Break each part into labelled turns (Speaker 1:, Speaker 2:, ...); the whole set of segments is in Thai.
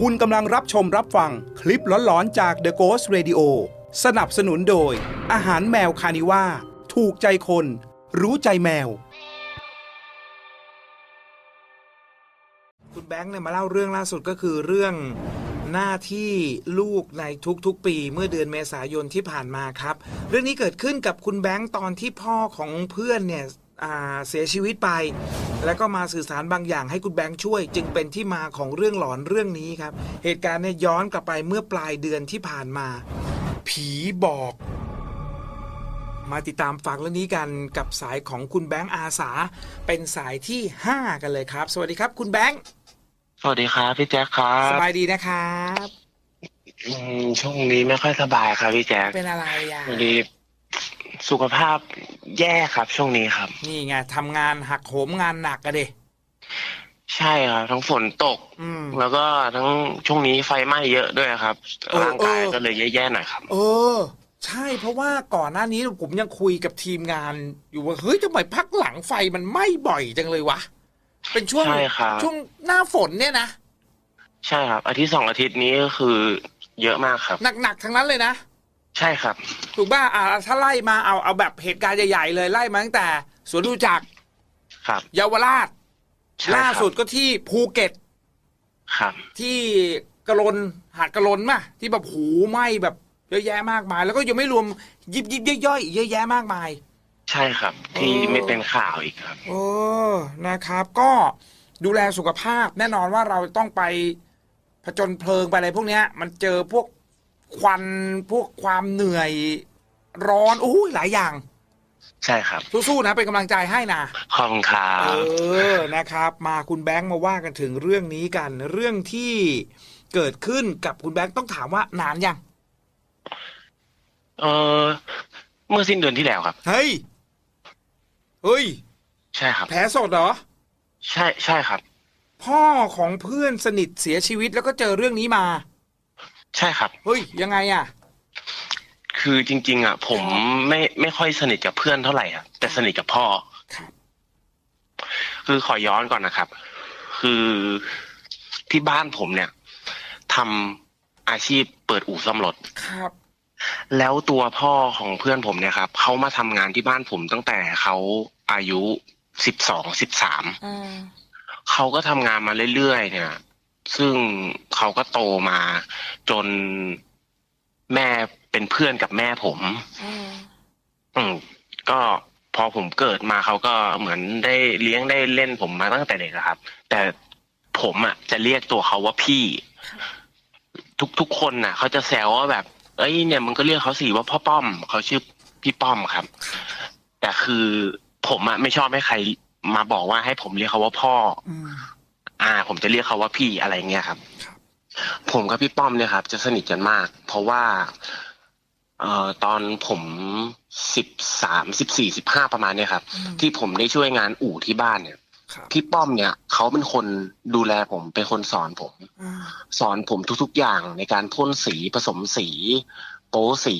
Speaker 1: คุณกำลังรับชมรับฟังคลิปหลอนๆจาก The Ghost Radio สนับสนุนโดย อาหารแมวคานิว่า ถูกใจคน รู้ใจแมว คุณแบงค์เนี่ยมาเล่าเรื่องล่าสุดก็คือเรื่องหน้าที่ลูกในทุกๆ ปีเมื่อเดือนเมษายนที่ผ่านมาครับ เรื่องนี้เกิดขึ้นกับคุณแบงค์ตอนที่พ่อของเพื่อนเนี่ยอ่าเสียชีวิตไป แล้วก็มาสื่อสารบางอย่างให้คุณแบงค์ช่วย จึงเป็นที่มาของเรื่องหลอนเรื่องนี้ครับ เหตุการณ์เนี่ยย้อนกลับไปเมื่อปลายเดือนที่ผ่านมา ผีบอก มาติดตามฟังเรื่องนี้กันกับสายของคุณแบงค์อาสา เป็นสายที่ 5 กันเลยครับ สวัสดีครับ คุณแบงค์
Speaker 2: สวัสดีครับพี่แจ๊คครั
Speaker 1: ส
Speaker 2: บ
Speaker 1: บายดีนะครับ
Speaker 2: อืมช่วงนี้ไม่ค่อยสบายครับพี่แจ๊ค
Speaker 1: เป็นอะไรอะ
Speaker 2: พอดี สุขภาพแย่ครับช่วงนี้ครับ
Speaker 1: นี่ไงทำงานหักโหมงานหนักอะเด
Speaker 2: ใช่ครับ ทั้งฝนตก
Speaker 1: อืม
Speaker 2: แล้วก็ทั้งช่วงนี้ไฟไหม้เยอะด้วยครับ
Speaker 1: เออ
Speaker 2: ร่างกาย
Speaker 1: เออ
Speaker 2: ก็เลยแย่ๆหน่อยครับ
Speaker 1: เออ ใช่เพราะว่าก่อนหน้านี้ผมยังคุยกับทีมงานอยู่ว่า เฮ้ยทำไมพักหลังไฟมันไหม้บ่อยจังเลยวะ เป็นช่วง
Speaker 2: ใช่ครับ
Speaker 1: ช่วงหน้าฝนเนี่ยนะ
Speaker 2: ใช่ครับ อาทิตย์สองอาทิตย์นี้ก็คือเยอะมากครับ
Speaker 1: หนักๆทั้งนั้นเลยนะ
Speaker 2: ใช่ครับ
Speaker 1: ถูกป่ะอ่าถ้าไล่มาเอาเอาแบบเหตุการณ์ใหญ่ๆเลยไล่มาตั้งแต่สวนดูจักร
Speaker 2: ครับ
Speaker 1: เยาวราช
Speaker 2: ใช่ครับ
Speaker 1: ล่าสุดก็ที่ภูเก็ต
Speaker 2: ครับ
Speaker 1: ที่กระลนหาดกระลนมาที่แบบหูไหม้แบบเยอะแยะมากมาย แล้วก็ยังไม่รวมยิบยิบย่อยๆอีกเยอะแยะมากมาย
Speaker 2: ใช่ครับ ที่
Speaker 1: เออ
Speaker 2: ไม่เป็นข่าวอีกครับ
Speaker 1: เออนะครับ ก็ดูแลสุขภาพแน่นอนว่าเราต้องไปผจญเพลิงไปอะไรพวกเนี้ย มันเจอพวก ควันพวกความเหนื่อยร้อนโอ้ยหลายอย่าง
Speaker 2: ใช่ครับ
Speaker 1: สู้ๆนะเป็นกำลังใจให้นะ
Speaker 2: ขอบคุณครั
Speaker 1: เอบอนะครับ มาคุณแบงค์มาว่ากันถึงเรื่องนี้กัน เรื่องที่เกิดขึ้นกับคุณแบงค์ต้องถามว่านานยัง
Speaker 2: เออเมื่อสิ้นเดือนที่แล้วครับ
Speaker 1: เฮ้ยเฮ้ย
Speaker 2: ใช่ครับ
Speaker 1: แผลสดเหรอ
Speaker 2: ใช่ใช่ครับ
Speaker 1: พ่อของเพื่อนสนิทเสียชีวิตแล้วก็เจอเรื่องนี้มา
Speaker 2: ใช่ครับ
Speaker 1: เฮ้ยยังไงอะ
Speaker 2: คือจริง ๆ อะ ผมไม่ไม่ค่อยสนิทกับเพื่อนเท่าไหร่อะแต่สนิทกับพ่อ
Speaker 1: ครับ
Speaker 2: คือขอย้อนก่อนนะครับ คือที่บ้านผมเนี่ยทำอาชีพเปิดอู่ซ่อมรถ
Speaker 1: ครับ
Speaker 2: แล้วตัวพ่อของเพื่อนผมเนี่ยครับเขามาทำงานที่บ้านผมตั้งแต่เขาอายุสิบสองสิบสาม
Speaker 1: อืม
Speaker 2: เขาก็ทำงานมาเรื่อยๆเนี่ย ซึ่งเขาก็โตมาจนแม่เป็นเพื่อนกับแม่ผม
Speaker 1: อืม
Speaker 2: อืมก็พอผมเกิดมาเขาก็เหมือนได้เลี้ยงได้เล่นผมมาตั้งแต่เด็กอะครับ แต่ผมอะจะเรียกตัวเขาว่าพี่ ทุกทุกคนน่ะเขาจะแซวว่าแบบ เอ้ยเนี่ยมึงก็เรียกเขาสิว่าพ่อป้อมเขาชื่อพี่ป้อมครับ แต่คือผมอะไม่ชอบให้ใครมาบอกว่าให้ผมเรียกเขาว่าพ่อ
Speaker 1: อืม
Speaker 2: อ่า ผมจะเรียกเขาว่าพี่อะไรเงี้ยครับ
Speaker 1: ครับ
Speaker 2: ผมกับพี่ป้อมเนี่ยครับ จะสนิทกันมาก เพราะว่าเอ่อตอนผมสิบสามสิบสี่สิบห้าประมาณเนี่ยครับ
Speaker 1: อืม
Speaker 2: ที่ผมได้ช่วยงานอู่ที่บ้านเนี่ย
Speaker 1: ครับ
Speaker 2: พี่ป้อมเนี่ยเขาเป็นคนดูแลผมเป็นคนสอนผม
Speaker 1: อ่า
Speaker 2: สอนผมทุกๆอย่างในการพ่นสีผสมสี โป๊สี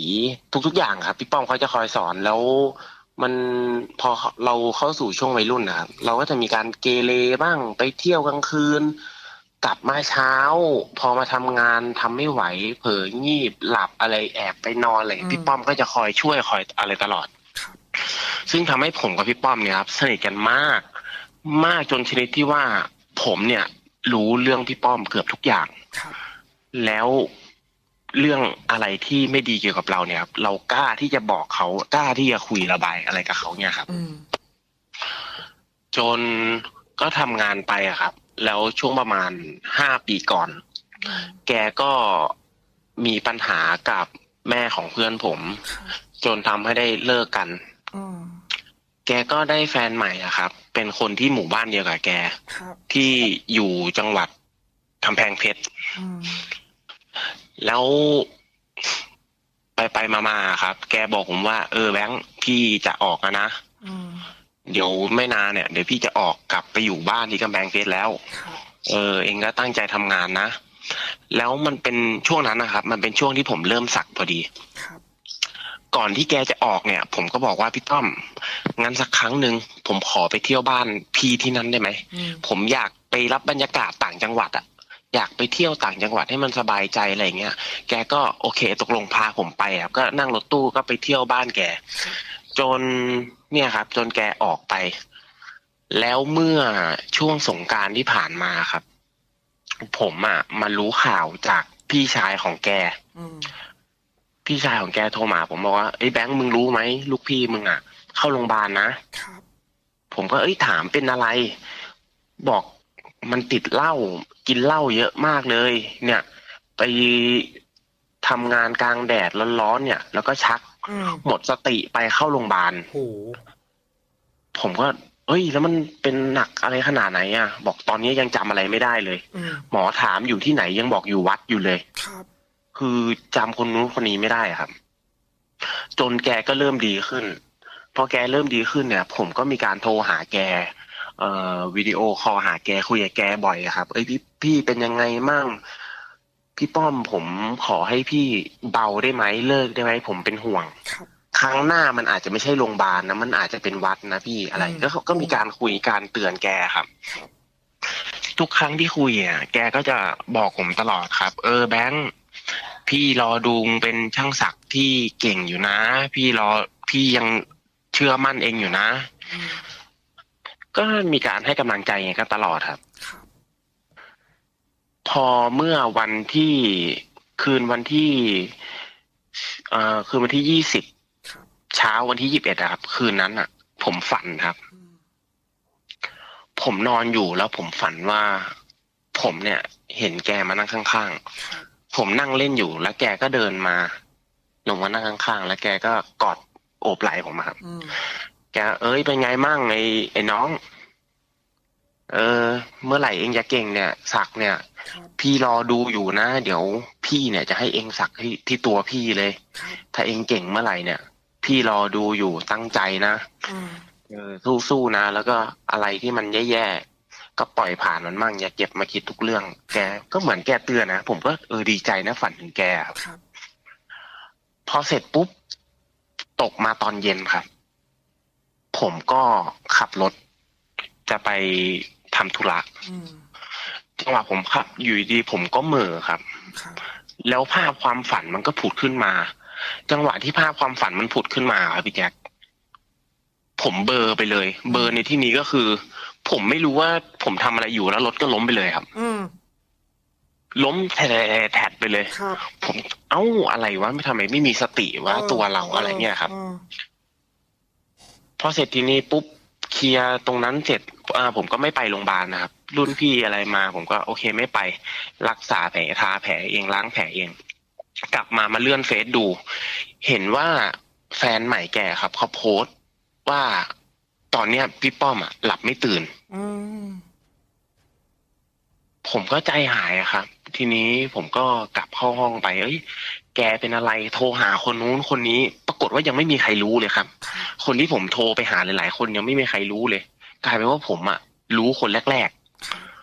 Speaker 2: ทุกๆอย่างครับ พี่ป้อมเขาจะคอยสอนแล้ว มันพอเราเข้าสู่ช่วงวัยรุ่นนะครับเราก็จะมีการเกเรบ้างไปเที่ยวกลางคืน กลับมาเช้า พอมาทำงานทำไม่ไหว เผลองีบหลับอะไรแอบไปนอนอะไรพี่ป้อมก็จะคอยช่วยคอยอะไรตลอด
Speaker 1: ครับ
Speaker 2: ซึ่งทำให้ผมกับพี่ป้อมเนี่ยครับสนิทกันมาก มากจนชนิดที่ว่าผมเนี่ย รู้เรื่องพี่ป้อมเกือบทุกอย่าง
Speaker 1: ครับ
Speaker 2: แล้ว เรื่องอะไรที่ไม่ดีเกี่ยวกับเราเนี่ยครับ เรากล้าที่จะบอกเขากล้าที่จะคุยระบายอะไรกับเขาเนี่ยครับ
Speaker 1: อืม
Speaker 2: จนก็ทำงานไปอะครับ แล้วช่วงประมาณห้าปีก่อน แกก็มีปัญหากับแม่ของเพื่อนผม จนทำให้ได้เลิกกัน
Speaker 1: อืม
Speaker 2: แกก็ได้แฟนใหม่อะครับ เป็นคนที่หมู่บ้านเดียวกับแก
Speaker 1: ครับ
Speaker 2: ที่อยู่จังหวัดกำแพงเพชร
Speaker 1: อืม
Speaker 2: แล้วไปไปมามาๆครับ แกบอกผมว่า เออแบงค์พี่จะออกแล้วนะ
Speaker 1: อืม
Speaker 2: เดี๋ยวไม่นานเนี่ยเดี๋ยวพี่จะออกกลับไปอยู่บ้านที่กำแพงเพชรแล้ว
Speaker 1: ครับ
Speaker 2: เออ เองก็ตั้งใจทำงานนะ แล้วมันเป็นช่วงนั้นนะครับ มันเป็นช่วงที่ผมเริ่มสักพอดี
Speaker 1: ครับ
Speaker 2: ก่อนที่แกจะออกเนี่ย ผมก็บอกว่าพี่ต้อมงั้นสักครั้งหนึ่งผมขอไปเที่ยวบ้านพี่ที่นั่นได้ไหม
Speaker 1: อืม
Speaker 2: ผมอยากไปรับบรรยากาศต่างจังหวัดอะ อยากไปเที่ยวต่างจังหวัดให้มันสบายใจอะไรเงี้ย แกก็โอเคตกลงพาผมไปครับก็นั่งรถตู้ก็ไปเที่ยวบ้านแก จนเนี่ยครับ จนแกออกไป แล้วเมื่อช่วงสงกรารที่ผ่านมาครับ ผมอะมารู้ข่าวจากพี่ชายของแก
Speaker 1: อืม
Speaker 2: พี่ชายของแกโทรมา ผมบอกว่าไอ้ยแบงค์มึงรู้ไหมลูกพี่มึงอะ เข้าโรงพยาบาลนะ
Speaker 1: ครับ
Speaker 2: ผมก็เอ้ยถามเป็นอะไร บอก มันติดเหล้ากินเหล้าเยอะมากเลย เนี่ย ไปทำงานกลางแดดร้อนๆเนี่ย แล้วก็ชัก
Speaker 1: อืม
Speaker 2: หมดสติไปเข้าโรงพยาบาล
Speaker 1: โห
Speaker 2: ผมก็ เอ้ย แล้วมันเป็นหนักอะไรขนาดไหนอะ บอกตอนนี้ยังจำอะไรไม่ได้เลย
Speaker 1: อืม
Speaker 2: หมอถามอยู่ที่ไหนยังบอกอยู่วัดอยู่เลย
Speaker 1: ครับ
Speaker 2: คือจำคนนู้นคนนี้ไม่ได้อะครับ จนแกก็เริ่มดีขึ้นพอแกเริ่มดีขึ้นเนี่ย ผมก็มีการโทรหาแก เอ่อวิดีโอคอลหาแกคุยกับแกบ่อยอะครับ เอ้ยพี่พี่เป็นยังไงมั่งพี่ป้อมผมขอให้พี่เบาได้ไหมเลิกได้ไหมผมเป็นห่วง
Speaker 1: ครับ
Speaker 2: ครั้งหน้ามันอาจจะไม่ใช่โรงพยาบาลนะมันอาจจะเป็นวัดนะพี่อะไร
Speaker 1: อืม
Speaker 2: ก็เขาก็มีการคุยการเตือนแกครับ
Speaker 1: ครับ
Speaker 2: ทุกครั้งที่คุยอะแกก็จะบอกผมตลอดครับ เออแบงค์พี่รอดูมึงเป็นช่างศักดิ์ที่เก่งอยู่นะ พี่รอพี่ยังเชื่อมั่นเองอยู่นะ
Speaker 1: อืม
Speaker 2: ก็มีการให้กำลังใจกันตลอดครับ
Speaker 1: ครับ
Speaker 2: พอเมื่อวันที่คืนวันที่เอ่อคืนวันที่ยี่สิบ
Speaker 1: ครับ
Speaker 2: เช้าวันที่ยี่สิบเอ็ดครับ คืนนั้นอะ ผมฝันครับ
Speaker 1: อืม
Speaker 2: ผมนอนอยู่แล้วผมฝันว่า ผมเนี่ย เห็นแกมานั่งข้างๆ
Speaker 1: ครับ
Speaker 2: ผมนั่งเล่นอยู่ แล้วแกก็เดินมา ลงมานั่งข้างๆ แล้วแกก็กอดโอบไหล่ผมอะครับ
Speaker 1: อืม
Speaker 2: แกเอ้ยเป็นไงมั่งไอ้ไอ้น้อง เออ เมื่อไหร่เองจะเก่งเนี่ย สักเนี่ย
Speaker 1: ครับ
Speaker 2: พี่รอดูอยู่นะ เดี๋ยวพี่เนี่ยจะให้เองสักที่ที่ตัวพี่เลย
Speaker 1: ครับ
Speaker 2: ถ้าเองเก่งเมื่อไหร่เนี่ย พี่รอดูอยู่ตั้งใจนะ
Speaker 1: อืม
Speaker 2: เออสู้ๆนะ แล้วก็อะไรที่มันแย่ๆก็ปล่อยผ่านมันมั่งอย่าเก็บมาคิดทุกเรื่อง แกก็เหมือนแกเตือนนะผมก็เออดีใจนะฝันถึงแกครับ
Speaker 1: ครับ
Speaker 2: พอเสร็จปุ๊บ ตกมาตอนเย็นครับ ผมก็ขับรถจะไปทำธุระ
Speaker 1: อืม
Speaker 2: จังหวะผมขับ อยู่ดีๆผมก็เหม่อครับ
Speaker 1: ครับ
Speaker 2: แล้วภาพความฝันมันก็ผุดขึ้นมา จังหวะที่ภาพความฝันมันผุดขึ้นมาครับพี่แจ็คผมเบลอร์ไปเลย เบลอร์ในที่นี้ก็คือ ผมไม่รู้ว่าผมทำอะไรอยู่แล้วรถก็ล้มไปเลยครับ
Speaker 1: อืม
Speaker 2: ล้มแถดๆไปเลย
Speaker 1: ครับ
Speaker 2: ผมเอ้าอะไรวะไม่ทำไมไม่มีสติวะตัวเราอะไรเงี้ยครับ
Speaker 1: อืม
Speaker 2: พอเสร็จทีนี้ปุ๊บเคลียร์ตรงนั้นเสร็จอ่าผมก็ไม่ไปโรงพยาบาลนะครับ รุ่นพี่อะไรมา ผมก็โอเคไม่ไป รักษาแผลทาแผลเองล้างแผลเอง กลับมามาเลื่อนเฟซดู เห็นว่าแฟนใหม่แกครับเขาโพสต์ว่าตอนเนี้ยพี่ป้อมอะหลับไม่ตื่น
Speaker 1: อืม
Speaker 2: ผมก็ใจหายอะครับ ทีนี้ผมก็กลับเข้าห้องไป เอ้ย แกเป็นอะไรโทรหาคนนู้นคนนี้ ปรากฏว่ายังไม่มีใครรู้เลยครับ
Speaker 1: ครับ
Speaker 2: คนที่ผมโทรไปหาหลาย ๆ คนยังไม่มีใครรู้เลย กลายเป็นว่าผมอะรู้คนแรก
Speaker 1: ครับ
Speaker 2: ๆ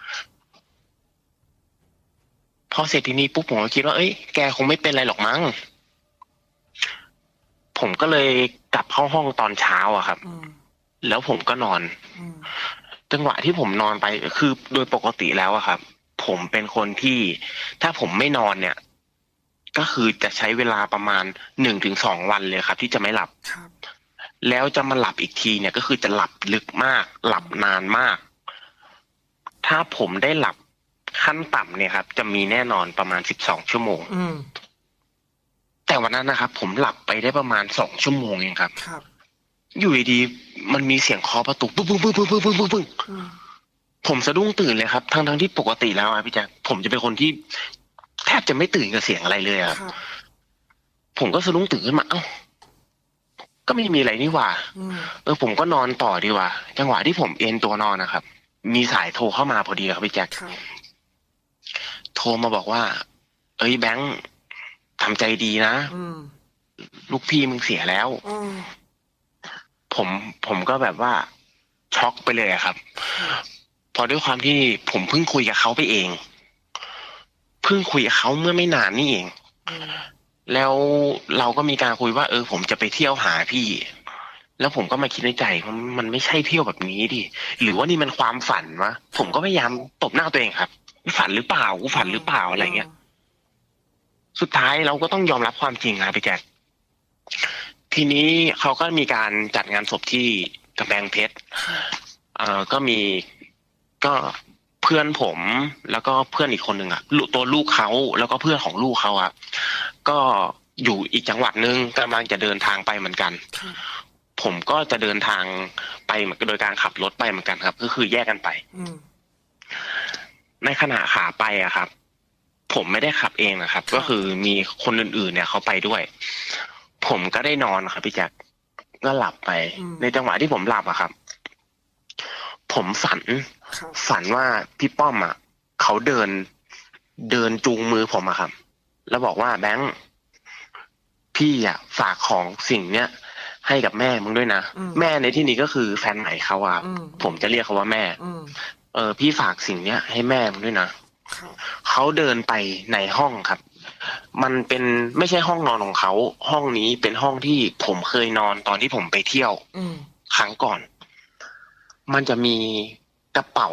Speaker 2: พอเสร็จทีนี้ปุ๊บผมก็คิดว่าเอ้ยแกคงไม่เป็นไรหรอกมั้งผมก็เลยกลับเข้าห้องตอนเช้าอะครับ
Speaker 1: อืม
Speaker 2: แล้วผมก็นอน
Speaker 1: อืม
Speaker 2: จังหวะที่ผมนอนไปคือโดยปกติแล้วอะครับ ผมเป็นคนที่ถ้าผมไม่นอนเนี่ย ก็คือจะใช้เวลาประมาณหนึ่งถึงสองวันเลยครับ ที่จะไม่หลับ
Speaker 1: ครับ
Speaker 2: แล้วจะมาหลับอีกทีเนี่ยก็คือจะหลับลึกมาก หลับนานมาก ถ้าผมได้หลับขั้นต่ำเนี่ยครับ จะมีแน่นอนประมาณสิบสองชั่วโมง
Speaker 1: อืม
Speaker 2: แต่วันนั้นนะครับ ผมหลับไปได้ประมาณสองชั่วโมงเองครับ
Speaker 1: ครับ
Speaker 2: อยู่ดีๆมันมีเสียงเคาะประตูปึ้งปึ้งปึ้งปึ้งปึ้งปึ้งปึ้งปึ้ง
Speaker 1: อืม
Speaker 2: ผมสะดุ้งตื่นเลยครับทั้งทั้งๆที่ปกติแล้วอะพี่แจ๊คผมจะเป็นคนที่แท บจะไม่ตื่นกับเสียงอะไรเลยอะ
Speaker 1: ครับ
Speaker 2: ผมก็สะดุ้งตื่นขึ้นมา เอ้า ก็ไม่มีอะไรนี่หว่า
Speaker 1: อืม
Speaker 2: เออ ผมก็นอนต่อดีกว่า จังหวะที่ผมเอนตัวนอนนะครับ มีสายโทรเข้ามาพอดีครับพี่แจ็ค
Speaker 1: ครับ
Speaker 2: โทรมาบอกว่า เอ้ยแบงค์ทำใจดีนะ
Speaker 1: อืม
Speaker 2: ลูกพี่มึงเสียแล้ว
Speaker 1: อืม
Speaker 2: ผมผมก็แบบว่า ช็อกไปเลยอะครับ
Speaker 1: ครับ
Speaker 2: พอด้วยความที่ผมเพิ่งคุยกับเขาไปเองเพิ่งคุยกับเขาเมื่อไม่นานนี่เอง
Speaker 1: อืม
Speaker 2: แล้วเราก็มีการคุยว่า เออ ผมจะไปเที่ยวหาพี่ แล้วผมก็มาคิดในใจว่ามันไม่ใช่เที่ยวแบบนี้ดิ หรือว่านี่มันความฝันวะ ผมก็พยายามตบหน้าตัวเองครับกูฝันหรือเปล่า กูฝันหรือเปล่าอะไรเงี้ย สุดท้ายเราก็ต้องยอมรับความจริงครับพี่แจ๊คทีนี้เขาก็มีการจัดงานศพที่กำแพงเพชร เอ่อ ก็มี ก็ เพื่อนผมแล้วก็เพื่อนอีกคนหนึ่งอะลูกตัวลูกเขาแล้วก็เพื่อนของลูกเขาอะก็อยู่อีกจังหวัดหนึงกำลังจะเดินทางไปเหมือนกัน
Speaker 1: ครับ
Speaker 2: ผมก็จะเดินทางไปเหมือนโดยการขับรถไปเหมือนกันครับ ก็คือแยกกันไป
Speaker 1: อืม
Speaker 2: ในขณะขาไปอะครับ ผมไม่ได้ขับเองนะครับ
Speaker 1: ครับ
Speaker 2: ก็คือมีคนอื่นๆ เนี่ยเขาไปด้วย ผมก็ได้นอนครับพี่แจ็คก็หลับไป ในจังหวะที่ผมหลับอะครับ ผมฝัน
Speaker 1: ครับ
Speaker 2: ฝันว่าพี่ป้อมอะเขาเดิน เดินจูงมือผมอะครับ แล้วบอกว่าแบงค์พี่อะฝากของสิ่งเนี้ยให้กับแม่มึงด้วยนะ
Speaker 1: อืม
Speaker 2: แม่ในที่นี้ก็คือแฟนใหม่เขาอะครับ
Speaker 1: อืม
Speaker 2: ผมจะเรียกเขาว่าแม่
Speaker 1: อืม
Speaker 2: เออ พี่ฝากสิ่งเนี้ยให้แม่มึงด้วยนะครับเขาเดินไปในห้องครับ มันเป็นไม่ใช่ห้องนอนของเขา ห้องนี้เป็นห้องที่ผมเคยนอนตอนที่ผมไปเที่ยว
Speaker 1: อืม
Speaker 2: ครั้งก่อน มันจะมีกระเป๋า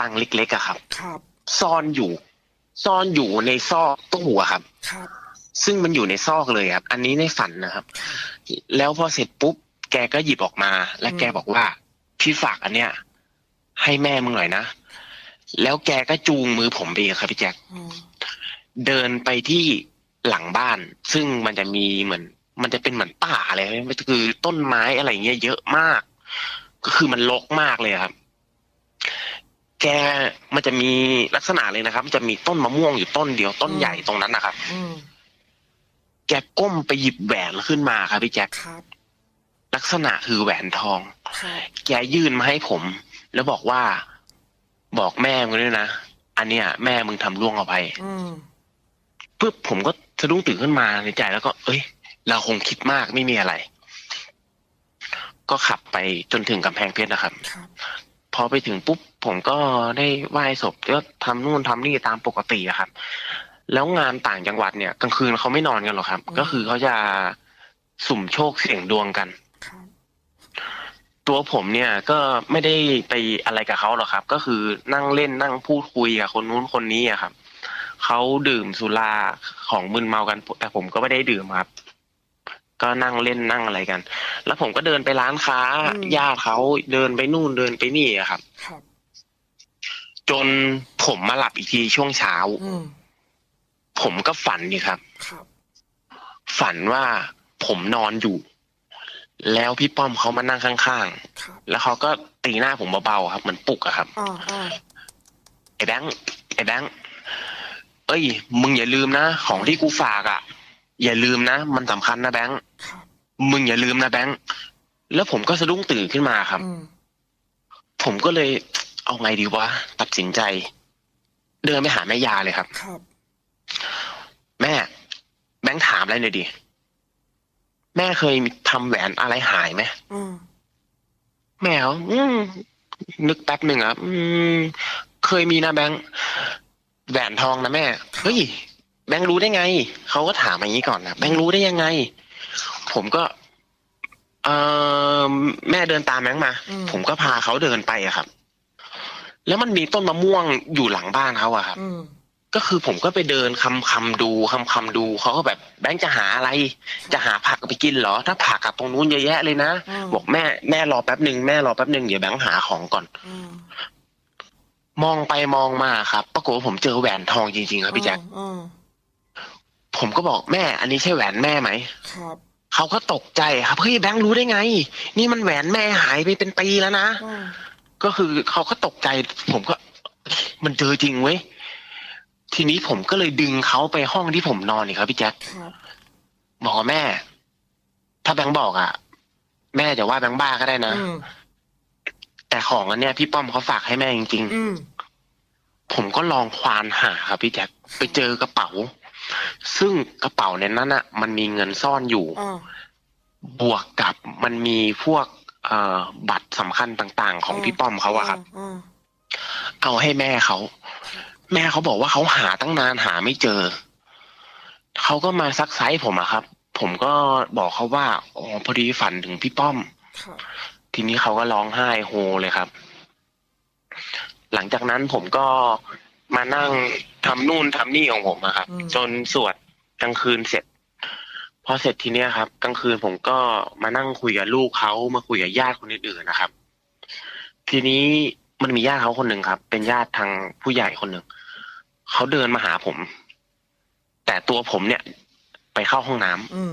Speaker 2: ตังค์เล็กๆอะครับ
Speaker 1: ครับ
Speaker 2: ซ่อนอยู่ ซ่อนอยู่ในซอกตู้อะครับ
Speaker 1: ครับ
Speaker 2: ซึ่งมันอยู่ในซอกเลยครับ อันนี้ในฝันนะครับ แล้วพอเสร็จปุ๊บ แกก็หยิบออกมา และแกบอกว่า พี่ฝากอันเนี้ยให้แม่มึงหน่อยนะ แล้วแกก็จูงมือผมไปอีกครับพี่แจ็ค
Speaker 1: อืม
Speaker 2: เดินไปที่หลังบ้าน ซึ่งมันจะมีเหมือน มันจะเป็นเหมือนป่าอะไรมันคือต้นไม้อะไรเงี้ยเยอะมาก ก็คือมันรกมากเลยครับ แกมันจะมีลักษณะเลยนะครับ มันจะมีต้นมะม่วงอยู่ต้นเดียวต้นใหญ่ตรงนั้นนะครับ
Speaker 1: อืม
Speaker 2: แกก้มไปหยิบแหวนขึ้นมาครับพี่แจ็ค
Speaker 1: ครับ
Speaker 2: ลักษณะคือแหวนทอง
Speaker 1: ครับ
Speaker 2: แกยื่นมาให้ผม แล้วบอกว่าบอกแม่มึงด้วยนะอันเนี้ยแม่มึงทำล่วงเอาไป
Speaker 1: อืม
Speaker 2: ปุ๊บผมก็สะดุ้งตื่นขึ้นมาในใจแล้วก็ เอ้ย เราคงคิดมากไม่มีอะไร ก็ขับไปจนถึงกำแพงเพชรนะครับ
Speaker 1: ครับ
Speaker 2: พอไปถึงปุ๊บผมก็ได้ไหว้ศพก็ทำนู่นทำนี่ตามปกติอะครับ แล้วงานต่างจังหวัดเนี่ยกลางคืนเขาไม่นอนกันหรอกครับ ก็คือเขาจะสุ่มโชคเสี่ยงดวงกัน
Speaker 1: ครับ
Speaker 2: ตัวผมเนี่ยก็ไม่ได้ไปอะไรกับเขาหรอกครับ ก็คือนั่งเล่นนั่งพูดคุยกับคนนู้นคนนี้อะครับเขาดื่มสุราของมึนเมากัน แต่ผมก็ไม่ได้ดื่มครับ ก็นั่งเล่นนั่งอะไรกัน แล้วผมก็เดินไปร้านค้าญาติเขาเดินไปนู่นเดินไปนี่อะครับ
Speaker 1: ครับ
Speaker 2: จนผมมาหลับอีกทีช่วงเช้า
Speaker 1: อืม
Speaker 2: ผมก็ฝันนี่ครับ
Speaker 1: ครับ
Speaker 2: ฝันว่าผมนอนอยู่ แล้วพี่ป้อมเขามานั่งข้าง
Speaker 1: ครับ
Speaker 2: ๆ แล้วเขาก็ตีหน้าผมเบาๆครับเหมือนปลุกอะครับ
Speaker 1: อ่าอ่า
Speaker 2: ไอ้แบงค์ไอ้แบงค์เอ้ย มึงอย่าลืมนะ ของที่กูฝากอะ่ะ อย่าลืมนะ มันสำคัญนะแบงค์
Speaker 1: ครับ
Speaker 2: มึงอย่าลืมนะแบงค์แล้วผมก็สะดุ้งตื่นขึ้นมาครับ
Speaker 1: อืม
Speaker 2: ผมก็เลยเอาไงดีวะตัดสินใจ เดินไปหาแม่ยาเลยครับ
Speaker 1: ครับ
Speaker 2: แม่ แบงค์ถามอะไรหน่อยดิแม่เคยทำแหวนอะไรหายไหม
Speaker 1: อืม
Speaker 2: แม่เขาอืมนึกแป๊บหนึ่งอะอืมเคยมีนะแบงค์แหวนทองนะแม่ เฮ้ย แบงค์รู้ได้ไง เขาก็ถามอย่างนี้ก่อนนะแบงค์รู้ได้ยังไง ผมก็ เออแม่เดินตามแบงค์มา
Speaker 1: อืม
Speaker 2: ผมก็พาเขาเดินไปอะครับ แล้วมันมีต้นมะม่วงอยู่หลังบ้านเขาอะครับ
Speaker 1: อืม
Speaker 2: ก็คือผมก็ไปเดินคำคำดูคำคำดูเขาก็แบบแบงค์จะหาอะไร จะหาผักไปกินเหรอ ถ้าผักกับตรงนู้นเยอะแยะเลยนะ
Speaker 1: อืม
Speaker 2: บอกแม่แม่รอแป๊บหนึ่งแม่รอแป๊บหนึ่งเดี๋ยวแบงค์หาของก่อน
Speaker 1: อืม
Speaker 2: มองไปมองมาครับ ปรากฏว่าผมเจอแหวนทองจริงๆครับพี่แจ็ค
Speaker 1: อืม
Speaker 2: ผมก็บอกแม่ อันนี้ใช่แหวนแม่ไหม
Speaker 1: ครับ
Speaker 2: เขาก็ตกใจครับเฮ้ยแบงค์รู้ได้ไง นี่มันแหวนแม่หายไปเป็นปีแล้วนะ
Speaker 1: อืม
Speaker 2: ก็คือเขาก็ตกใจ ผมก็ มันเจอจริงเว้ย ทีนี้ผมก็เลยดึงเขาไปห้องที่ผมนอนนี่ครับพี่แจ็ค
Speaker 1: ครับ
Speaker 2: บอกว่าแม่ ถ้าแบงค์บอกอะแม่จะว่าแบงค์บ้าก็ได้นะ
Speaker 1: อืม
Speaker 2: แต่ของอันเนี้ยพี่ป้อมเขาฝากให้แม่จริง
Speaker 1: อืม
Speaker 2: ๆผมก็ลองควานหาครับพี่แจ็คไปเจอกระเป๋า ซึ่งกระเป๋าในนั้นอะ มันมีเงินซ่อนอยู่
Speaker 1: อ่า
Speaker 2: บวกกับมันมีพวกเอ่อบัตรสำคัญต่างๆ ของพี่ป้อมเขาอะครับ
Speaker 1: อ่า
Speaker 2: เอาให้แม่เขา แม่เขาบอกว่าเขาหาตั้งนานหาไม่เจอ เขาก็มาซักไซส์ผมอะครับ ผมก็บอกเขาว่าอ๋อพอดีฝันถึงพี่ป้อม
Speaker 1: ครับ
Speaker 2: ทีนี้เขาก็ร้องไห้โฮเลยครับ หลังจากนั้นผมก็ มานั่งทำนู่นทำนี่ของผมอะครับ
Speaker 1: อืม
Speaker 2: จนสวดกลางคืนเสร็จพอเสร็จทีเนี้ยครับ กลางคืนผมก็มานั่งคุยกับลูกเขามาคุยกับญาติคนอื่นๆนะครับ ทีนี้มันมีญาติเขาคนหนึ่งครับ เป็นญาติทางผู้ใหญ่คนหนึ่งเขาเดินมาหาผม แต่ตัวผมเนี่ย ไปเข้าห้องน้ำ
Speaker 1: อืม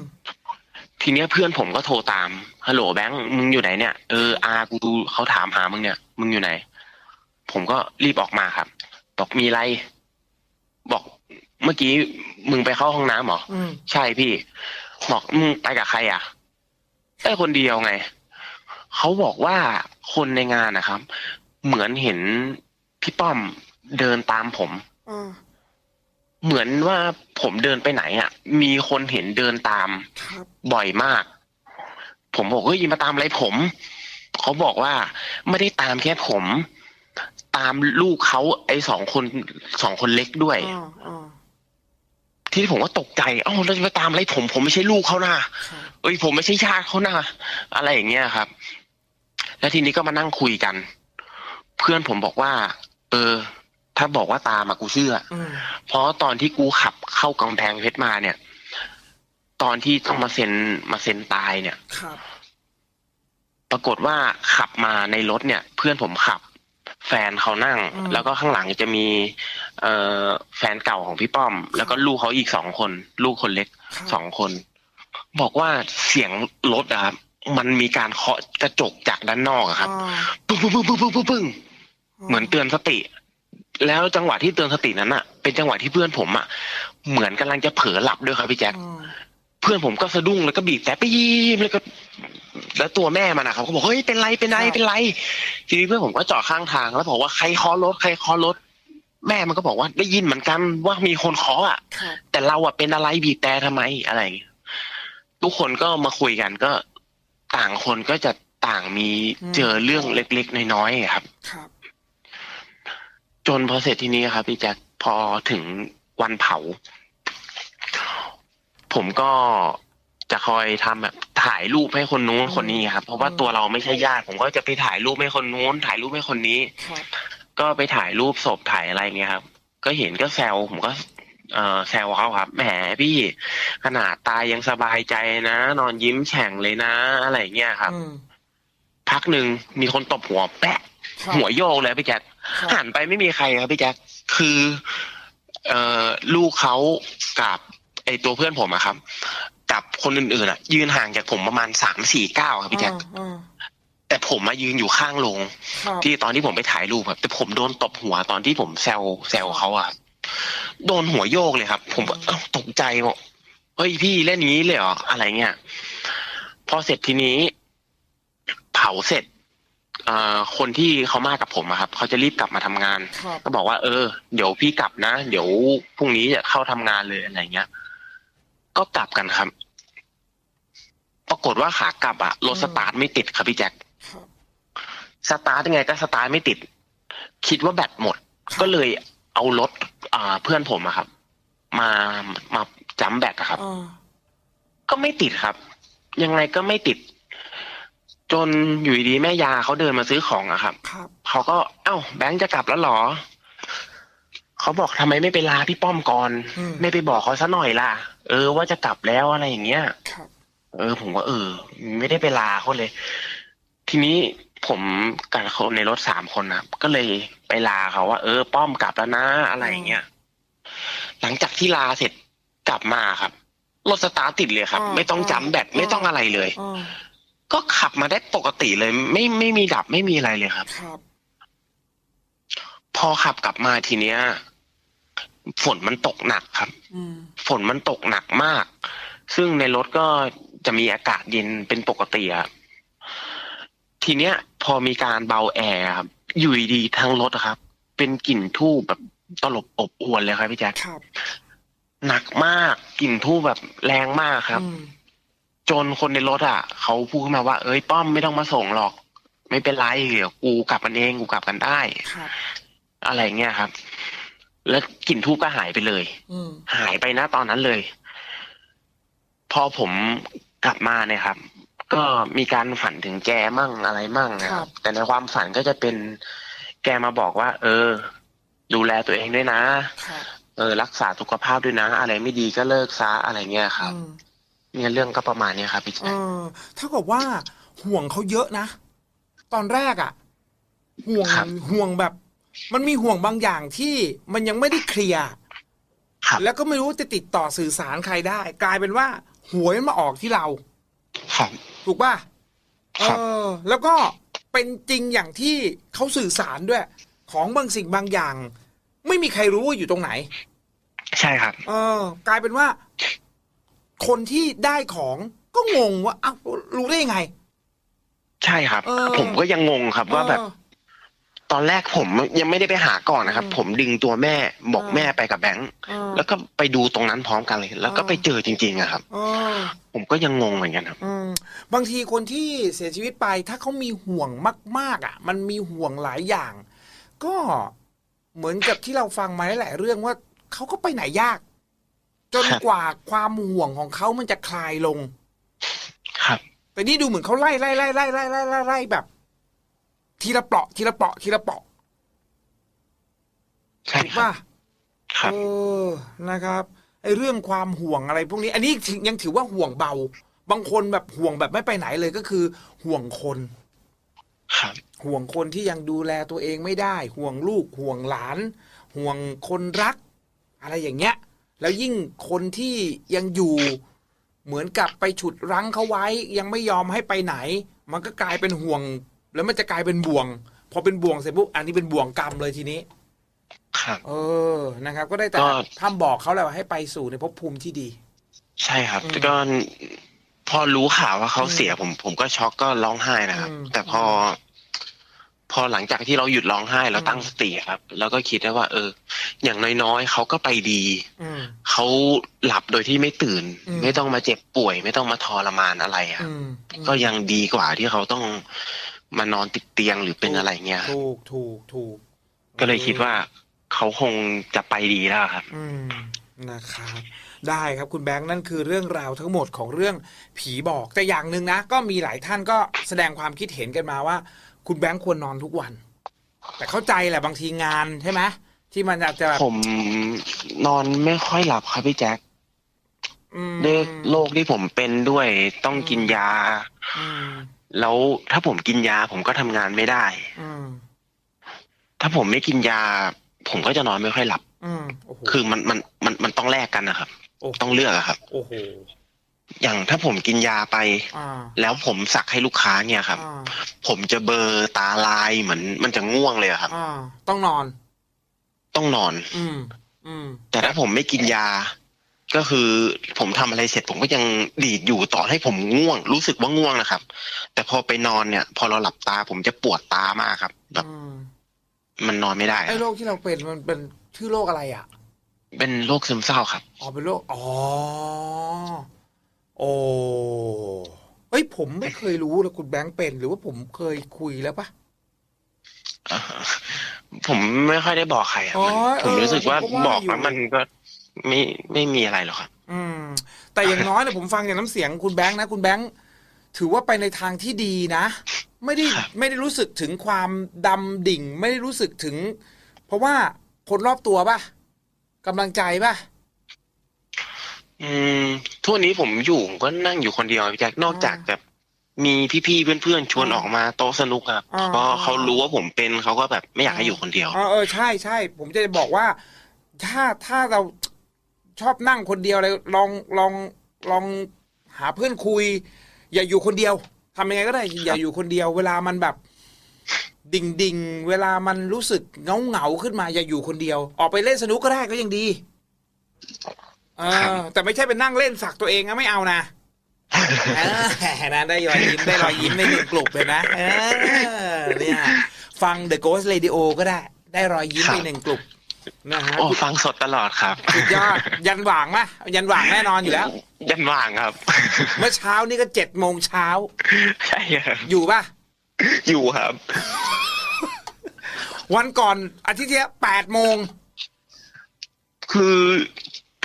Speaker 2: ทีเนี้ยเพื่อนผมก็โทรตามฮัลโหลแบงค์มึงอยู่ไหนเนี่ยเอออากูดูเขาถามหามึงเนี่ย มึงอยู่ไหน ผมก็รีบออกมาครับ บอกมีอะไร บอกเมื่อกี้มึงไปเข้าห้องน้ำเหรอ
Speaker 1: อืม
Speaker 2: ใช่พี่ บอกมึงไปกับใครอะได้คนเดียวไง เขาบอกว่าคนในงานนะครับ เหมือนเห็นพี่ป้อมเดินตามผม
Speaker 1: อ่า
Speaker 2: เหมือนว่าผมเดินไปไหนอะ มีคนเห็นเดินตาม
Speaker 1: ครับ
Speaker 2: บ่อยมาก ผมบอกเฮ้ยมาตามอะไรผม เขาบอกว่าไม่ได้ตามแค่ผม ตามลูกเขาไอ้สองคนสองคนเล็กด้วย
Speaker 1: อ่าอ่า
Speaker 2: ที่ผมก็ตกใจเอ้าเราจะไปตามอะไรผมผมไม่ใช่ลูกเขานะครับเอ้ย ผมไม่ใช่ญาติเขานะอะไรอย่างเงี้ยครับ แล้วทีนี้ก็มานั่งคุยกัน เพื่อนผมบอกว่า เออ ถ้าบอกว่าตามมากูเชื่อ
Speaker 1: อืม
Speaker 2: เพราะตอนที่กูขับเข้ากำแพงเพชรมาเนี่ย ตอนที่ต้องมาเซ็นมาเซ็นตายเนี่ย
Speaker 1: ครับ
Speaker 2: ปรากฏว่าขับมาในรถเนี่ย เพื่อนผมขับ แฟนเขานั่ง
Speaker 1: อืม
Speaker 2: แล้วก็ข้างหลังจะมีเอ่อแฟนเก่าของพี่ป้อม แล้วก็ลูกเขาอีกสองคน ลูกคนเล็ก
Speaker 1: ครับ
Speaker 2: สองคน บอกว่าเสียงรถอะครับมันมีการเคาะกระจกจากด้านนอกอะครับ
Speaker 1: อ่า
Speaker 2: ปึ้งปึ้งปึ้งปึ้งปึ้งปึ้งปึ้งเหมือนเตือนสติ แล้วจังหวะที่เตือนสตินั้นอะเป็นจังหวะที่เพื่อนผมอะเหมือนกำลังจะเผลอหลับด้วยครับพี่แจ๊ค
Speaker 1: อืม
Speaker 2: เพื่อนผมก็สะดุ้งแล้วก็บีบแต่ไปยีมแล้วก็ แล้วตัวแม่มันนะครับเขาบอกเฮ้ยเป็นไรเป็นไรเป็นไรทีนี้เพื่อนผมก็จอดข้างทาง แล้วบอกว่าใครเคอรถใครเคอรถ แม่มันก็บอกว่าได้ยินเหมือนกันว่ามีคนเคาะอะ
Speaker 1: ครับ
Speaker 2: แต่เราอะเป็นอะไรบีบแต่ทำไมอะไรอย่างเงี้ยทุกคนก็มาคุยกันก็ต่างคนก็จะต่างมีเจอเรื่องเล็กๆน้อยๆครับ
Speaker 1: ครับ
Speaker 2: จนพอเสร็จทีนี้ครับพี่แจ็คพอถึงวันเผา ผมก็จะคอยทำแบบถ่ายรูปให้คนนู้นคนนี้ครับ เพราะว่าตัวเราไม่ใช่ญาติ ผมก็จะไปถ่ายรูปให้คนนู้น ถ่ายรูปให้คนนี้
Speaker 1: ครับ
Speaker 2: ก็ไปถ่ายรูปศพถ่ายอะไรเงี้ยครับ ก็เห็นก็แซวผมก็ เออแซวเขาครับแหมพี่ขนาดตายยังสบายใจนะ นอนยิ้มแฉ่งเลยนะ อะไรเงี้ยครับ
Speaker 1: อืม
Speaker 2: พักหนึ่งมีคนตบหัวแปะ
Speaker 1: ครับ
Speaker 2: หัวโยกเลยพี่แจ็ค
Speaker 1: ครับ
Speaker 2: หันไปไม่มีใครครับพี่แจ็คคือ เอ่อลูกเขากับ ไอตัวเพื่อนผมอะครับ กับคนอื่นๆอะยืนห่างจากผมประมาณสามสี่เก้าวครับพี่แจ็ค
Speaker 1: อ่าอ่า
Speaker 2: แต่ผมมายืนอยู่ข้างโรง
Speaker 1: ครับ
Speaker 2: ที่ตอนที่ผมไปถ่ายรูปครับ แต่ผมโดนตบหัวตอนที่ผมแซวแซวเขาอะครับโดนหัวโยกเลยครับ ผมก็เอ้าตกใจบอกเฮ้ยพี่เล่นอย่างนี้เลยเหรออะไรเงี้ยพอเสร็จทีนี้ เผาเสร็จอ่าคนที่เขามากับผมอะครับเขาจะรีบกลับมาทำงาน
Speaker 1: ครับ
Speaker 2: ก็บอกว่าเออ เดี๋ยวพี่กลับนะ เดี๋ยวพรุ่งนี้จะเข้าทำงานเลยอะไรเงี้ย ก็กลับกันครับ ปรากฏว่าขากลับอะรถสตาร์ทไม่ติดครับพี่แจ็ค
Speaker 1: ครับ
Speaker 2: สตาร์ทยังไงก็สตาร์ทไม่ติด คิดว่าแบตหมด ก็เลยเอารถอ่าเพื่อนผมอะครับ มามาจัมแบตอะครับ
Speaker 1: อ่า
Speaker 2: ก็ไม่ติดครับ ยังไงก็ไม่ติด จนอยู่ดีๆแม่ยาเขาเดินมาซื้อของอะครับ
Speaker 1: ครับ
Speaker 2: เขาก็เอ้า แบงค์จะกลับแล้วเหรอเขาบอกทำไมไม่ไปลาพี่ป้อมก่อน
Speaker 1: อืม
Speaker 2: ไม่ไปบอกเขาซะหน่อยล่ะ เออว่าจะกลับแล้วอะไรอย่างเงี้ย
Speaker 1: ครับ
Speaker 2: เออ ผมก็เออ ไม่ได้ไปลาเขาเลย ทีนี้ผมกับคนในรถสามคนนะก็เลยไปลาเขาว่า เออ ป้อมกลับแล้วนะอะไรอย่างเงี้ยหลังจากที่ลาเสร็จกลับมาครับรถสตาร์ทติดเลยครับ ไม่ต้องจำแบตไม่ต้องอะไรเลย
Speaker 1: อ่า
Speaker 2: ก็ขับมาได้ปกติเลย ไม่ไม่มีดับไม่มีอะไรเลยครับ
Speaker 1: ครับ
Speaker 2: พอขับกลับมาทีเนี้ย ฝนมันตกหนักครับ
Speaker 1: อืม
Speaker 2: ฝนมันตกหนักมาก ซึ่งในรถก็จะมีอากาศเย็นเป็นปกติครับทีเนี้ย พอมีการเบาแอร์ครับอยู่ดีๆทั้งรถอะครับ เป็นกลิ่นทูบแบบตลบอบอวนเลยครับพี่แจ๊ค
Speaker 1: ครับ
Speaker 2: หนักมากกลิ่นทูบแบบแรงมากครับ
Speaker 1: อืม
Speaker 2: จนคนในรถอะเขาพูดขึ้นมาว่า เอ้ยป้อมไม่ต้องมาส่งหรอก ไม่เป็นไรเดี๋ยวกูกลับกันเองกูกลับกันได้
Speaker 1: ครับ
Speaker 2: อะไรเงี้ยครับ แล้วกลิ่นทูบก็หายไปเลย
Speaker 1: อืม
Speaker 2: หายไปนะตอนนั้นเลย พอผมกลับมาเนี่ยครับ ก็มีการฝันถึงแกมั่งอะไรมั่งนะครับแต่ในความฝันก็จะเป็นแกมาบอกว่า เออ ดูแลตัวเองด้วยนะ
Speaker 1: ครับ
Speaker 2: เออ รักษาสุขภาพด้วยนะ อะไรไม่ดีก็เลิกซะอะไรเงี้ยครับ
Speaker 1: อืม
Speaker 2: เนี่ยเรื่องก็ประมาณเนี้ยครับพี่
Speaker 1: เอ
Speaker 2: แจ๊ค
Speaker 1: อเท่ากับว่าห่วงเขาเยอะนะ ตอนแรกอะห่วงห่วงแบบ มันมีห่วงบางอย่างที่มันยังไม่ได้เคลียร์
Speaker 2: ครับ
Speaker 1: แล้วก็ไม่รู้จะติดต่อสื่อสารใครได้ กลายเป็นว่าหวยมันมาออกที่เรา
Speaker 2: ครับ
Speaker 1: ถูกป่ะ เอ
Speaker 2: ครับ
Speaker 1: อ แล้วก็เป็นจริงอย่างที่เขาสื่อสารด้วย ของบางสิ่งบางอย่าง ไม่มีใครรู้ว่าอยู่ตรงไหน
Speaker 2: ใช่ครับ
Speaker 1: เออ กลายเป็นว่า คนที่ได้ของก็งงว่าอ้าวรู้ได้ยังไง
Speaker 2: ใช่ครับ
Speaker 1: เออ
Speaker 2: ผมก็ยังงงครับว่าแบบ
Speaker 1: เออ
Speaker 2: ตอนแรกผมยังไม่ได้ไปหาก่อนนะครับ ผมดึงตัวแม่บอกแม่ไปกับแบงค์แล้วก็ไปดูตรงนั้นพร้อมกันเลย แล้วก็ไปเจอจริงๆอะครับผมก็ยังงงเหมือนกันครับ
Speaker 1: บางทีคนที่เสียชีวิตไปถ้าเขามีห่วงมาก ๆ อะ มันมีห่วงหลายอย่าง ก็เหมือนกับที่เราฟังมาหลายเรื่องว่าเขาก็ไปไหนยาก จนกว่าความห่วงของเขามันจะคลายลง
Speaker 2: ครับ
Speaker 1: แต่นี่ดูเหมือนเขาไล่ไล่ไล่ไล่ไล่ไล่ไล่แบบ ทีละเปราะทีละเปราะทีละเปราะ
Speaker 2: ใช่
Speaker 1: ถูก
Speaker 2: ครับ
Speaker 1: ป่ะ
Speaker 2: ครับ
Speaker 1: เออนะครับไอ้เรื่องความห่วงอะไรพวกนี้ อันนี้ยังถือว่าห่วงเบา บางคนแบบห่วงแบบไม่ไปไหนเลยก็คือ ห่วงคน
Speaker 2: ครับ
Speaker 1: ห่วงคนที่ยังดูแลตัวเองไม่ได้ ห่วงลูกห่วงหลาน ห่วงคนรัก อะไรอย่างเงี้ย แล้วยิ่งคนที่ยังอยู่เหมือนกับไปฉุดรั้งเขาไว้ ยังไม่ยอมให้ไปไหน มันก็กลายเป็นห่วง แล้วมันจะกลายเป็นบ่วง พอเป็นบ่วงเสร็จปุ๊บอันนี้เป็นบ่วงกรรมเลยทีนี้
Speaker 2: ครับ
Speaker 1: เออนะครับ ก็ได้แต่
Speaker 2: ก็
Speaker 1: พร่ำบอกเขาแหละว่าให้ไปสู่ในภพภูมิที่ดี
Speaker 2: ใช่ครับ
Speaker 1: อืม
Speaker 2: แต่ก็พอรู้ข่าวว่าเขา
Speaker 1: อืม
Speaker 2: เสียผม ผมก็ช็อกก็ร้องไห้นะครับ
Speaker 1: อืม
Speaker 2: แต่พอ พอหลังจากที่เราหยุดร้องไห้เรา
Speaker 1: อืม
Speaker 2: ตั้งสติครับ แล้วก็คิดได้ว่า เออ อย่างน้อยๆเขาก็ไปดี
Speaker 1: อืม
Speaker 2: เขาหลับโดยที่ไม่ตื่น
Speaker 1: อืม
Speaker 2: ไม่ต้องมาเจ็บป่วย ไม่ต้องมาทรมานอะไรครับ
Speaker 1: อืม
Speaker 2: ก็ยังดีกว่าที่เขาต้อง มานอนติดเตียงหรือเป็นอะไรเงี้ยครับ
Speaker 1: ถูกถูกถูก
Speaker 2: ก็เลยคิดว่าเขาคงจะไปดีแล้วครับ
Speaker 1: อืมนะครับได้ครับคุณแบงค์นั่นคือเรื่องราวทั้งหมดของเรื่องผีบอกแต่อย่างหนึ่งนะ ก็มีหลายท่านก็แสดงความคิดเห็นกันมาว่า คุณแบงค์ควรนอนทุกวัน แต่เข้าใจแหละบางทีงานใช่ไหมที่มันอาจจะแบบ
Speaker 2: ผมนอนไม่ค่อยหลับครับพี่แจ็ค
Speaker 1: อืม
Speaker 2: ด้วยโรคที่ผมเป็นด้วยต้องกินยา
Speaker 1: อืม
Speaker 2: แล้วถ้าผมกินยาผมก็ทำงานไม่ได้
Speaker 1: อืม
Speaker 2: ถ้าผมไม่กินยา ผมก็จะนอนไม่ค่อยหลับ
Speaker 1: อืมโอ้โห
Speaker 2: คือมันมันมันมันต้องแลกกันนะครับ
Speaker 1: โอ้โห
Speaker 2: ต้องเลือกอะครับ
Speaker 1: โอ้โห
Speaker 2: อย่างถ้าผมกินยาไป
Speaker 1: อ่า
Speaker 2: แล้วผมสักให้ลูกค้าเนี่ยครับ
Speaker 1: อ่า
Speaker 2: ผมจะเบลอร์ตาลายเหมือนมันจะง่วงเลยอะครับ
Speaker 1: อ่าต้องนอน
Speaker 2: ต้องนอน
Speaker 1: อืม อืม
Speaker 2: แต่ถ้าผมไม่กินยา ก็คือผมทำอะไรเสร็จผมก็ยังดีดอยู่ต่อให้ผมง่วง รู้สึกว่าง่วงนะครับ แต่พอไปนอนเนี่ย พอเราหลับตาผมจะปวดตามากครับ แบบ
Speaker 1: อืม
Speaker 2: มันนอนไม่ได้
Speaker 1: ไอ้โรคที่เราเป็นมันเป็นชื่อโรคอะไรอะ
Speaker 2: เป็นโรคซึมเศร้าครับ
Speaker 1: อ๋อเป็นโรคอ๋อโอ้เฮ้ยผมไม่เคยรู้เลยคุณแบงค์เป็น หรือว่าผมเคยคุยแล้วปะ
Speaker 2: ผมไม่ค่อยได้บอกใครอะ
Speaker 1: อ๋อ
Speaker 2: มันผม
Speaker 1: เออ
Speaker 2: รู้สึกว่า
Speaker 1: ผมก็ว่า
Speaker 2: บอก
Speaker 1: อยู่
Speaker 2: แล้วมันก็ ไม่ไม่มีอะไรหรอกครับ
Speaker 1: อืม แต่อย่างน้อยเนี่ยผมฟังจากน้ำเสียงคุณแบงค์นะ คุณแบงค์ถือว่าไปในทางที่ดีนะ ไม่ได้
Speaker 2: ครับ
Speaker 1: ไม่ได้รู้สึกถึงความดำดิ่ง ไม่ได้รู้สึกถึง เพราะว่าคนรอบตัวปะกำลังใจปะ
Speaker 2: อืมทุกวันนี้ผมอยู่ผมก็นั่งอยู่คนเดียวพี่แจ็คนอกจากจะมีพี่ๆเพื่อนๆชวน
Speaker 1: อ่า
Speaker 2: ออกมาโต๊ะสนุกครับ
Speaker 1: อ่า
Speaker 2: เพราะเขารู้ว่าผมเป็นเขาก็แบบไม่อยากให้อยู่คนเดียว
Speaker 1: เออเออใช่ใช่ผมจะบอกว่า ถ้าถ้าเรา ชอบนั่งคนเดียวเลยลองลองลองหาเพื่อนคุย อย่าอยู่คนเดียวทำยังไงก็ได้ อย่าอยู่คนเดียว เวลามันแบบ ดิ่งดิ่งเวลามันรู้สึกเงาเงาขึ้นมา อย่าอยู่คนเดียว ออกไปเล่นสนุกก็ได้ก็ยังดี เออ แต่ไม่ใช่ไปนั่งเล่นสักตัวเองนะไม่เอานะนะได้รอยยิ้มได้รอยยิ้มในหนึ่งกลุ่มเลยนะเออเนี่ยฟัง The Ghost Radio ก็ได้ ได้รอยยิ้ม
Speaker 2: ครับ
Speaker 1: ไปหนึ่งกลุ่ม นะฮะ
Speaker 2: โอ้ฟังสดตลอดครับ
Speaker 1: สุดยอดยันหว่างมะยันหว่างแน่นอนอยู่แล้ว
Speaker 2: ยันว่างครับ
Speaker 1: เมื่อเช้านี่ก็เจ็ดโมงเช้า
Speaker 2: ใช่ครับ
Speaker 1: อยู่ป่ะ
Speaker 2: อยู่ครับ
Speaker 1: วันก่อนอาทิตย์ที่แล้วแปดโมง
Speaker 2: คือ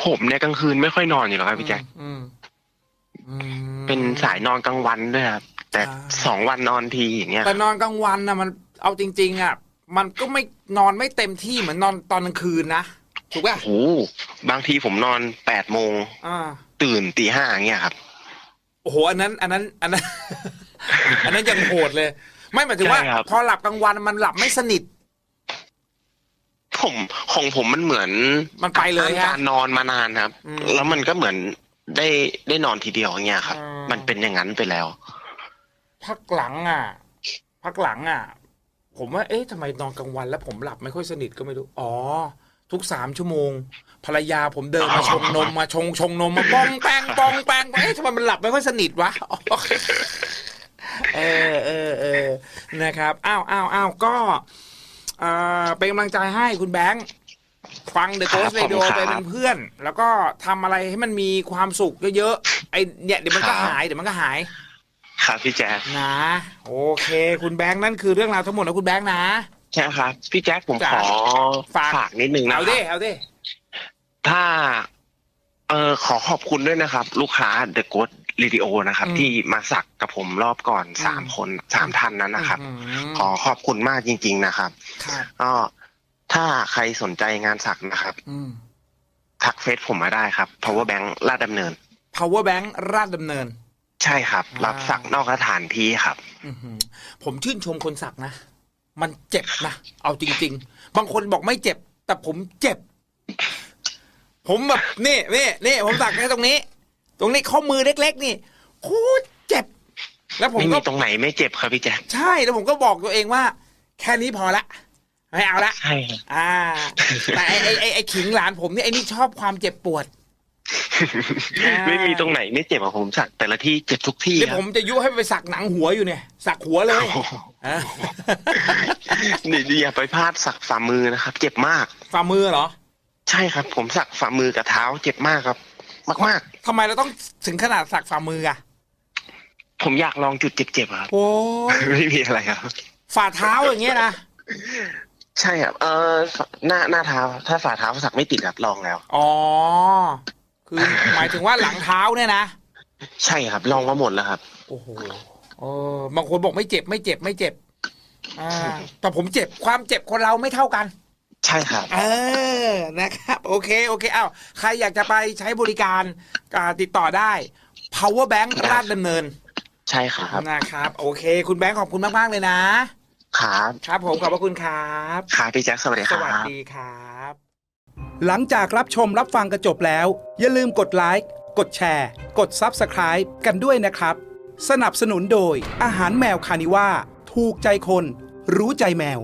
Speaker 2: ผมเนี่ยกลางคืนไม่ค่อยนอนอยู่แล้วครับพี่แจ็ค
Speaker 1: อืมอืม
Speaker 2: เป็นสายนอนกลางวันด้วยครับ แต่
Speaker 1: อ่า
Speaker 2: สองวันนอนทีอย่างเงี้ย
Speaker 1: แต่นอนกลางวันนะมันเอาจริง ๆอะ มันก็ไม่นอนไม่เต็มที่เหมือนนอนตอนกลางคืนนะถูกป่ะ
Speaker 2: โอ้โหบางทีผมนอนแปดโมง
Speaker 1: อ่า
Speaker 2: ตื่นตีห้าอย่างเงี้ยครับ
Speaker 1: โอ้โหอันนั้น อันนั้น อันนั้น อันนั้นยังโหดเลย ไม่หมายถึงว่า
Speaker 2: ใช่ครับ
Speaker 1: พอหลับกลางวันมันหลับไม่สนิท
Speaker 2: ผมของผมมันเหมือน
Speaker 1: มันไปเลยฮะ
Speaker 2: การนอนมานานครับ
Speaker 1: อืม
Speaker 2: แล้วมันก็เหมือนได้ได้นอนทีเดียวอย่างเงี้ยครับ
Speaker 1: อ่ามั
Speaker 2: มันเป็นอย่างนั้นไปแล้ว
Speaker 1: พักหลังอะพักหลังอะ ผมว่าเอ๊ะทำไมนอนกลางวันแล้วผมหลับไม่ค่อยสนิทก็ไม่รู้ อ๋อ ทุกสามชั่วโมง ภรรยาผมเดินมาชงนมมาชงชงนมมาป้องแปงป้องแปงเอ๊ะทำไมมันหลับไม่ค่อยสนิทวะอ๋อเออเออเออนะครับอ้าวอ้าวอ้าวก็เอ่อเป็นกำลังใจให้คุณแบงค์ฟัง The
Speaker 2: ครับ
Speaker 1: Ghost Radio
Speaker 2: ขอบคุณครับ
Speaker 1: ไปเป็นเพื่อน แล้วก็ทำอะไรให้มันมีความสุขเยอะๆไอเนี่ยเดี๋ยวมันก็
Speaker 2: ครับ
Speaker 1: หายเดี๋ยวมันก็หาย
Speaker 2: ครับพี่แจ๊ค
Speaker 1: นะ โอเค คุณแบงค์นั่นคือเรื่องราวทั้งหมดนะคุณแบงค์นะ
Speaker 2: ใช่ครับ พี่แจ๊คผม
Speaker 1: จ้ะ
Speaker 2: ขอ
Speaker 1: ฝาก
Speaker 2: ฝากนิดนึงนะ
Speaker 1: เอา
Speaker 2: ค
Speaker 1: ดิ
Speaker 2: รับ
Speaker 1: เอาดิ
Speaker 2: ถ้า เออขอขอบคุณด้วยนะครับ ลูกค้า The Ghost Radio นะครับ ที่มาสักกับผมรอบก่อนสามคนสามท่านนั้นนะครับ
Speaker 1: อืม
Speaker 2: ขอขอบคุณมากจริง ๆ นะครับ
Speaker 1: ครับ
Speaker 2: ก็ถ้าใครสนใจงานสักนะครับ
Speaker 1: อืม
Speaker 2: ทักเฟซผมมาได้ครับ power bank ลาดดำเนิน
Speaker 1: power bank ราชดำเนิน
Speaker 2: ใช่ครับ
Speaker 1: อ่ารั
Speaker 2: รับสักนอกสถานที่ครับ
Speaker 1: อื้อหือผมชื่นชมคนสักนะ มันเจ็บนะ เอาจริง ๆ บางคนบอกไม่เจ็บ แต่ผมเจ็บ ผมแบบนี่นี่นี่ผมสักแค่ตรงนี้ ตรงนี้ข้อมือเล็ก ๆ นี่โคตรเจ็บ แล้วผม
Speaker 2: ไม่
Speaker 1: ก็
Speaker 2: มีตรงไหนไม่เจ็บครับพี่แจ๊ค
Speaker 1: ใช่แล้วผมก็บอกตัวเองว่า แค่นี้พอละไม่เอาละ
Speaker 2: ใช่ครับ
Speaker 1: อ่า แต่ไอ้ไอ้ไอ้ไอ้ขิงหลานผมเนี่ยไอ้นี่ชอบความเจ็บปวดอ่า
Speaker 2: ไม่มีตรงไหนไม่เจ็บอะผมสักแต่ละที่เจ็บทุกที่
Speaker 1: เดี๋ยว
Speaker 2: ครั
Speaker 1: ผ
Speaker 2: บ
Speaker 1: มจะยุให้ไปสักหนังหัวอยู่เนี่ย สักหัวเลย
Speaker 2: โอ้โห
Speaker 1: อะ
Speaker 2: เดี๋ยวอย่าไปพลาดสักฝ่ามือนะครับ เจ็บมาก
Speaker 1: ฝ่ามือเหรอ
Speaker 2: ใช่ครับ ผมสักฝ่ามือกับเท้า เจ็บมากครับ มาก
Speaker 1: ทำไมเราต้องถึงขนาดสักฝ่ามืออะ
Speaker 2: ๆ ผมอยากลองจุดเจ็บๆอะครับ
Speaker 1: โอ้ย
Speaker 2: ไม่มีอะไรครับ
Speaker 1: ฝ่าเท้าอย่างเงี้ยนะ
Speaker 2: ใช่ครับ เออหน้าหน้าเท้า ถ้าฝ่าเท้าสักไม่ติดครับลองแล้ว
Speaker 1: อ๋อ คือหมายถึงว่าหลังเท้าเนี่ยนะ
Speaker 2: ใช่ครับลองมาหมดแล้วครับ
Speaker 1: โอ้โหเออบางคนบอกไม่เจ็บไม่เจ็บไม่เจ็บ อ่า แต่ผมเจ็บความเจ็บคนเราไม่เท่ากัน
Speaker 2: ใช่ครับ
Speaker 1: เออนะครับ โอเคโอเคอ้าวใครอยากจะไปใช้บริการอ่าติดต่อได้ power bank
Speaker 2: ครับ
Speaker 1: ราชดำเนิน
Speaker 2: ใช่ครับ
Speaker 1: นะครับ โอเค คุณแบงค์ขอบคุณมาก ๆ เลยนะ
Speaker 2: ครับ
Speaker 1: ครับผมขอบพระคุณครับ
Speaker 2: ครับพี่แจ็คสวัสดีค
Speaker 1: ส
Speaker 2: รับ
Speaker 1: วัสดีครับ
Speaker 3: หลังจากรับชมรับฟังกันจบแล้ว อย่าลืมกดไลค์กดแชร์ กด Subscribe กันด้วยนะครับ สนับสนุนโดยอาหารแมวคานิว่า ถูกใจคน รู้ใจแมว